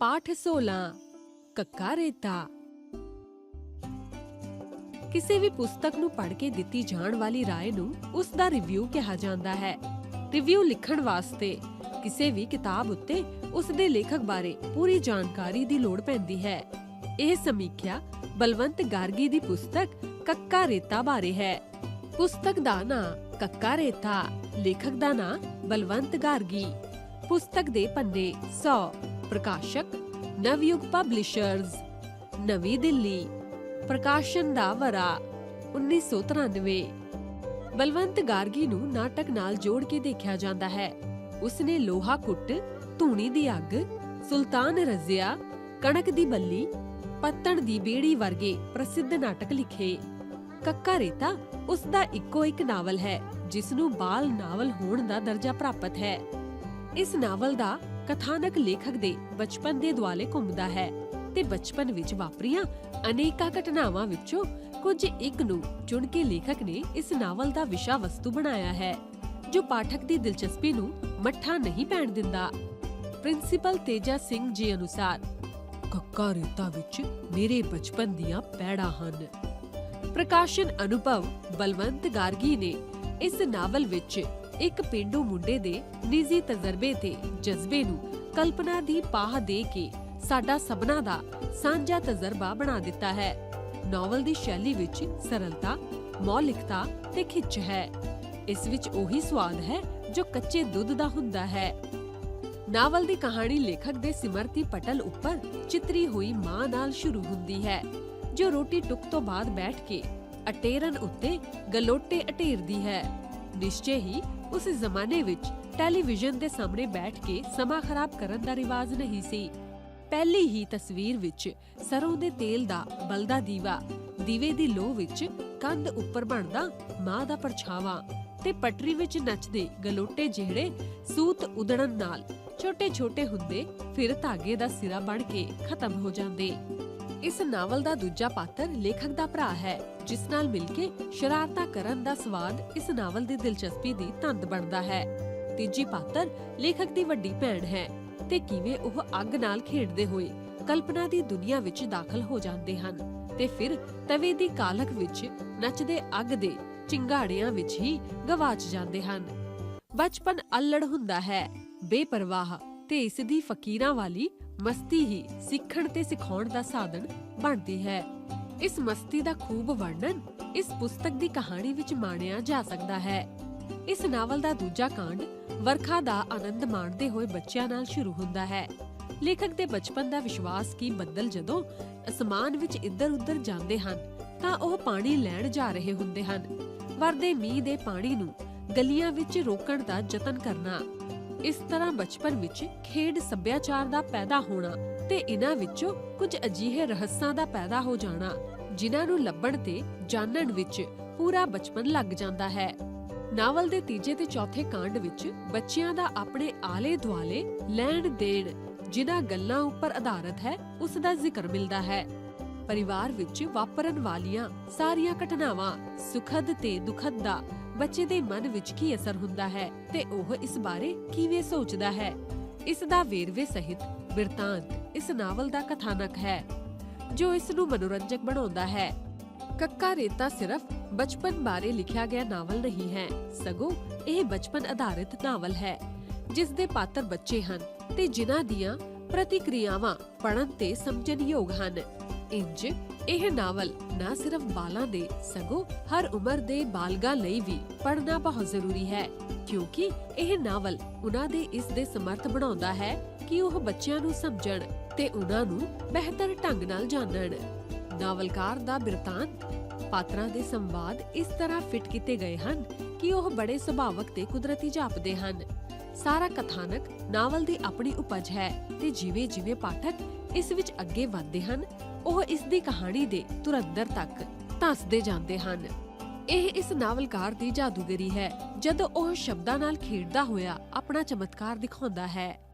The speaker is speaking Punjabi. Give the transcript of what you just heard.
ਪਾਠ 16 ਕੱਕਾ ਰੇਤਾ ਕਿਸੇ ਵੀ ਪੁਸਤਕ ਨੂੰ ਪੜ੍ਹ ਕੇ ਦਿੱਤੀ ਜਾਣ ਵਾਲੀ رائے ਨੂੰ ਉਸ ਦਾ ਰਿਵਿਊ ਕਿਹਾ ਜਾਂਦਾ ਹੈ ਰਿਵਿਊ ਲਿਖਣ ਵਾਸਤੇ ਕਿਸੇ ਵੀ ਕਿਤਾਬ ਉੱਤੇ ਉਸ ਦੇ ਲੇਖਕ ਬਾਰੇ ਪੂਰੀ ਜਾਣਕਾਰੀ ਦੀ ਲੋੜ ਪੈਂਦੀ ਹੈ ਇਹ ਸਮੀਖਿਆ ਬਲਵੰਤ ਗਾਰਗੀ ਦੀ ਪੁਸਤਕ ਕੱਕਾ ਰੇਤਾ ਬਾਰੇ ਹੈ ਪੁਸਤਕ ਦਾ ਨਾਂ ਕੱਕਾ ਰੇਤਾ ਲੇਖਕ ਦਾ ਨਾਂ ਬਲਵੰਤ ਗਾਰਗੀ ਪੁਸਤਕ ਦੇ ਪੰਨੇ 100 ਪ੍ਰਕਾਸ਼ਕ, ਨਵਯੁਗ ਪਬਲਿਸ਼ਰਜ਼ ਨਵੀਂ ਦਿੱਲੀ, ਪ੍ਰਕਾਸ਼ਨ ਦਾ ਵਰਾ 1993 ਬਲਵੰਤ ਗਾਰਗੀ ਨੂੰ ਨਾਟਕ ਨਾਲ ਜੋੜ ਕੇ ਦੇਖਿਆ ਜਾਂਦਾ ਹੈ। ਉਸਨੇ ਲੋਹਾ ਕੁੱਟ, ਧੂਣੀ ਦੀ ਅੱਗ, ਸੁਲਤਾਨ ਰਜ਼ਿਆ, ਕਣਕ ਦੀ ਬੱਲੀ, ਪੱਤਣ ਦੀ ਬੇੜੀ ਵਰਗੇ ਪ੍ਰਸਿੱਧ ਨਾਟਕ ਲਿਖੇ। ਕੱਕਾ ਰੇਤਾ ਉਸ ਦਾ ਇੱਕੋ ਇੱਕ ਨਾਵਲ ਹੈ, ਜਿਸ ਨੂੰ ਬਾਲ ਨਾਵਲ ਹੋਣ ਦਾ ਦਰਜਾ ਪ੍ਰਾਪਤ ਹੈ। ਇਸ ਨਾਵਲ ਦਾ ਕਥਾਨਕ ਲੇਖਕ ਦੇ ਬਚਪਨ ਦੇ ਦੁਆਲੇ ਘੁੰਮਦਾ ਹੈ ਤੇ ਬਚਪਨ ਵਿੱਚ ਵਾਪਰੀਆਂ ਅਨੇਕਾਂ ਘਟਨਾਵਾਂ ਵਿੱਚੋਂ ਕੁਝ ਇੱਕ ਨੂੰ ਚੁਣ ਕੇ ਲੇਖਕ ਨੇ ਇਸ ਨਾਵਲ ਦਾ ਵਿਸ਼ਾ ਵਸਤੂ ਬਣਾਇਆ ਹੈ, ਜੋ ਪਾਠਕ ਦੀ ਦਿਲਚਸਪੀ ਨੂੰ ਮੱਠਾ ਨਹੀਂ ਪੈਣ ਦਿੰਦਾ। ਪ੍ਰਿੰਸੀਪਲ ਤੇਜਾ ਸਿੰਘ ਜੀ ਅਨੁਸਾਰ, ਕੱਕਾ ਰੇਤਾ ਵਿੱਚ ਮੇਰੇ ਬਚਪਨ ਦੀਆਂ ਪੈੜਾਂ ਹਨ। ਪ੍ਰਕਾਸ਼ਨ ਅਨੁਭਵ ਬਲਵੰਤ ਗਾਰਗੀ ਨੇ ਇਸ ਨਾਵਲ ਵਿੱਚ ਇੱਕ ਪਿੰਡੂ ਮੁੰਡੇ ਦੇ ਨਿੱਜੀ ਤਜਰਬੇ ਤੇ ਜਜ਼ਬੇ ਨੂੰ ਕਲਪਨਾ ਦੀ ਪਾਹ ਦੇ ਕੇ ਸਾਡਾ ਸਭਨਾ ਦਾ ਸਾਂਝਾ ਤਜਰਬਾ ਬਣਾ ਦਿੱਤਾ ਹੈ। ਨਾਵਲ ਦੀ ਸ਼ੈਲੀ ਵਿੱਚ ਸਰਲਤਾ, ਮੌਲਿਕਤਾ ਤੇ ਖਿੱਚ ਹੈ। ਇਸ ਵਿੱਚ ਉਹੀ ਸਵਾਦ ਹੈ ਜੋ ਕੱਚੇ ਦੁੱਧ ਦਾ ਹੁੰਦਾ ਹੈ। ਨਾਵਲ ਦੀ ਕਹਾਣੀ ਲੇਖਕ ਦੇ ਸਿਮਰਤੀ ਪਟਲ ਉੱਪਰ ਚਿਤਰੀ ਹੋਈ ਮਾਂ ਨਾਲ ਸ਼ੁਰੂ ਹੁੰਦੀ ਹੈ, ਜੋ ਰੋਟੀ ਟੁਕ ਤੋਂ ਬਾਅਦ ਬੈਠ ਕੇ ਅਟੇਰਨ ਉੱਤੇ ਗਲੋਟੇ ਅਟੇਰਦੀ ਹੈ। ਨਿਸ਼ਚੇ ਹੀ ਉਸ ਜ਼ਮਾਨੇ ਵਿੱਚ ਟੈਲੀਵਿਜ਼ਨ ਦੇ ਸਾਹਮਣੇ ਬੈਠ ਕੇ ਸਮਾਂ ਖਰਾਬ ਕਰਨ ਦਾ ਰਿਵਾਜ ਨਹੀਂ ਸੀ। ਪਹਿਲੀ ਹੀ ਤਸਵੀਰ ਵਿੱਚ ਸਰੋਂ ਦੇ ਤੇਲ ਦਾ ਬਲਦਾ ਦੀਵਾ, ਦੀਵੇ ਦੀ ਲੋ ਵਿੱਚ ਕੰਧ ਉੱਪਰ ਬਣਦਾ ਮਾਂ ਦਾ ਪਰਛਾਵਾਂ ਤੇ ਪਟਰੀ ਵਿੱਚ ਨੱਚਦੇ ਗਲੋਟੇ ਜਿਹੜੇ ਸੂਤ ਉਦੜਨ ਨਾਲ ਛੋਟੇ-ਛੋਟੇ ਹੁੰਦੇ ਫਿਰ ਧਾਗੇ ਦਾ ਸਿਰਾ ਬਣ ਕੇ ਖਤਮ ਹੋ ਜਾਂਦੇ। ਇਸ ਨਾਵਲ ਦਾ ਦੂਜਾ ਪਾਤਰ ਲੇਖਕ ਦਾ ਭਰਾ ਹੈ, ਜਿਸ ਨਾਲ ਮਿਲ ਕੇ ਸ਼ਰਾਰਤਾਂ ਕਰਨ ਦਾ ਸਵਾਦ ਇਸ ਨਾਵਲ ਦੀ ਦਿਲਚਸਪੀ ਦੀ ਤੰਦ ਬਣਦਾ ਹੈ। ਤੀਜੀ ਪਾਤਰ ਲੇਖਕ ਦੀ ਵੱਡੀ ਭੈਣ ਹੈ ਤੇ ਕਿਵੇਂ ਉਹ ਅੱਗ ਨਾਲ ਖੇਡਦੇ ਹੋਏ ਕਲਪਨਾ ਦੀ ਦੁਨੀਆ ਵਿੱਚ ਦਾਖਲ ਹੋ ਜਾਂਦੇ ਹਨ ਤੇ ਫਿਰ ਤਵੇ ਦੀ ਕਾਲਖ ਵਿੱਚ ਨੱਚਦੇ ਅੱਗ ਦੇ ਚਿੰਗਾੜਿਆਂ ਵਿੱਚ ਹੀ ਗਵਾਚ ਜਾਂਦੇ ਹਨ। ਬਚਪਨ ਅਲੜ ਹੁੰਦਾ ਹੈ, ਬੇਪਰਵਾਹ ਤੇ ਇਸ ਦੀ ਫਕੀਰਾਂ ਵਾਲੀ ਮਸਤੀ ਹੀ ਸਿੱਖਣ ਤੇ ਸਿਖਾਉਣ ਦਾ ਸਾਧਨ ਬਣਦੀ ਹੈ। ਇਸ ਮਸਤੀ ਦਾ ਖੂਬ ਵਰਣਨ ਇਸ ਪੁਸਤਕ ਦੀ ਕਹਾਣੀ ਵਿੱਚ ਮਾਣਿਆ ਜਾ ਸਕਦਾ ਹੈ। ਇਸ ਨਾਵਲ ਦਾ ਦੂਜਾ ਕਾਂਡ ਵਰਖਾ ਦਾ ਆਨੰਦ ਮਾਣਦੇ ਹੋਏ ਬੱਚਿਆਂ ਨਾਲ ਸ਼ੁਰੂ ਹੁੰਦਾ ਹੈ। ਲੇਖਕ ਦੇ ਬਚਪਨ ਦਾ ਵਿਸ਼ਵਾਸ ਕਿ ਬੱਦਲ ਜਦੋਂ ਅਸਮਾਨ ਵਿੱਚ ਇੱਧਰ-ਉੱਧਰ ਜਾਂਦੇ ਹਨ, ਤਾਂ ਉਹ ਪਾਣੀ ਲੈਣ ਜਾ ਰਹੇ ਹੁੰਦੇ ਹਨ। ਵਰਦੇ ਮੀਂਹ ਦੇ ਪਾਣੀ ਨੂੰ ਗਲੀਆਂ ਵਿੱਚ ਰੋਕਣ ਦਾ ਯਤਨ ਕਰਨਾ। ਇਸ ਤਰ੍ਹਾਂ ਬਚਪਨ ਵਿੱਚ ਖੇਡ ਸੱਭਿਆਚਾਰ ਦਾ ਪੈਦਾ ਹੋਣਾ ਤੇ ਇਹਨਾਂ ਵਿੱਚੋਂ ਕੁਝ ਅਜੀਹੇ ਰਹੱਸਾਂ ਦਾ ਪੈਦਾ ਹੋ ਜਾਣਾ, ਜਿਨ੍ਹਾਂ ਨੂੰ ਲੱਭਣ ਤੇ ਜਾਣਨ ਵਿੱਚ ਪੂਰਾ ਬਚਪਨ ਲੱਗ ਜਾਂਦਾ ਹੈ। ਨਾਵਲ ਦੇ ਤੀਜੇ ਤੇ ਚੌਥੇ ਕਾਂਡ ਵਿੱਚ ਬੱਚਿਆਂ ਦਾ ਆਪਣੇ ਆਲੇ ਦੁਆਲੇ ਲੈਣ ਦੇਣ ਜਿਨ੍ਹਾਂ ਗੱਲਾਂ ਉੱਪਰ ਆਧਾਰਿਤ ਹੈ, ਉਸ ਦਾ ਜ਼ਿਕਰ ਮਿਲਦਾ ਹੈ। ਪਰਿਵਾਰ ਵਿੱਚ ਵਾਪਰਨ ਵਾਲੀਆਂ ਸਾਰੀਆਂ ਘਟਨਾਵਾਂ ਸੁਖਦ ਤੇ ਦੁਖਦ ਦਾ ਬੱਚੇ ਦੇ ਮਨ ਵਿੱਚ ਕੀ ਅਸਰ ਹੁੰਦਾ ਹੈ ਤੇ ਉਹ ਇਸ ਬਾਰੇ ਕਿਵੇਂ ਸੋਚਦਾ ਹੈ? ਇਸ ਦਾ ਵੇਰਵੇ ਸਹਿਤ ਬਿਰਤਾਂਤ ਇਸ ਨਾਵਲ ਦਾ ਕਥਾਨਕ ਹੈ, ਜੋ ਇਸ ਨੂੰ ਮਨੋਰੰਜਕ ਬਣਾਉਂਦਾ ਹੈ। ਕੱਕਾ ਰੇਤਾ ਸਿਰਫ ਬਚਪਨ ਬਾਰੇ ਲਿਖਿਆ ਗਿਆ ਨਾਵਲ ਨਹੀਂ ਹੈ, ਸਗੋਂ ਇਹ ਬਚਪਨ ਆਧਾਰਿਤ ਨਾਵਲ ਹੈ, ਜਿਸ ਦੇ ਪਾਤਰ ਬੱਚੇ ਹਨ ਤੇ ਜਿਨ੍ਹਾਂ ਦੀਆਂ ਪ੍ਰਤੀਕਿਰਿਆਵਾਂ ਪੜਨ ਤੇ ਸਮਝਣ ਯੋਗ ਹਨ। ਇੰਜ ਇਹ ਨਾਵਲ ਨਾ ਸਿਰਫ ਬਾਲਾਂ ਦੇ, ਸਗੋਂ ਹਰ ਉਮਰ ਦੇ ਬਾਲਗਾਂ ਲਈ ਵੀ ਪੜ੍ਹਨਾ ਬਹੁਤ ਜ਼ਰੂਰੀ ਹੈ, ਕਿਉਂਕਿ ਇਹ ਨਾਵਲ ਉਹਨਾਂ ਦੇ ਇਸ ਦੇ ਸਮਰਥ ਬਣਾਉਂਦਾ ਹੈ ਕਿ ਉਹ ਬੱਚਿਆਂ ਨੂੰ ਸਮਝਣ ਤੇ ਉਹਨਾਂ ਨੂੰ ਬਿਹਤਰ ਢੰਗ ਨਾਲ ਜਾਣਨ। ਨਾਵਲਕਾਰ ਦਾ ਬਿਰਤਾਂਤ, ਪਾਤਰਾਂ ਦੇ ਸੰਵਾਦ ਇਸ ਤਰ੍ਹਾਂ ਫਿਟ ਕੀਤੇ ਗਏ ਹਨ ਕਿ ਉਹ ਬੜੇ ਸੁਭਾਵਕ ਤੇ ਕੁਦਰਤੀ ਜਾਪਦੇ ਹਨ। ਸਾਰਾ ਕਥਾਨਕ ਨਾਵਲ ਦੀ ਆਪਣੀ ਉਪਜ ਹੈ ਤੇ ਜਿਵੇਂ ਜਿਵੇਂ ਪਾਠਕ ਇਸ ਵਿੱਚ ਅੱਗੇ ਵਧਦੇ ਹਨ ਉਹ ਇਸ ਦੀ ਕਹਾਣੀ ਦੇ ਤੁਰੰਦਰ ਤੱਕ ਧੱਸਦੇ ਜਾਂਦੇ ਹਨ। ਇਹ ਇਸ ਨਾਵਲਕਾਰ ਦੀ ਜਾਦੂਗਰੀ ਹੈ, ਜਦੋਂ ਉਹ ਸ਼ਬਦਾਂ ਨਾਲ ਖੇਡਦਾ ਹੋਇਆ ਆਪਣਾ ਚਮਤਕਾਰ ਦਿਖਾਉਂਦਾ ਹੈ।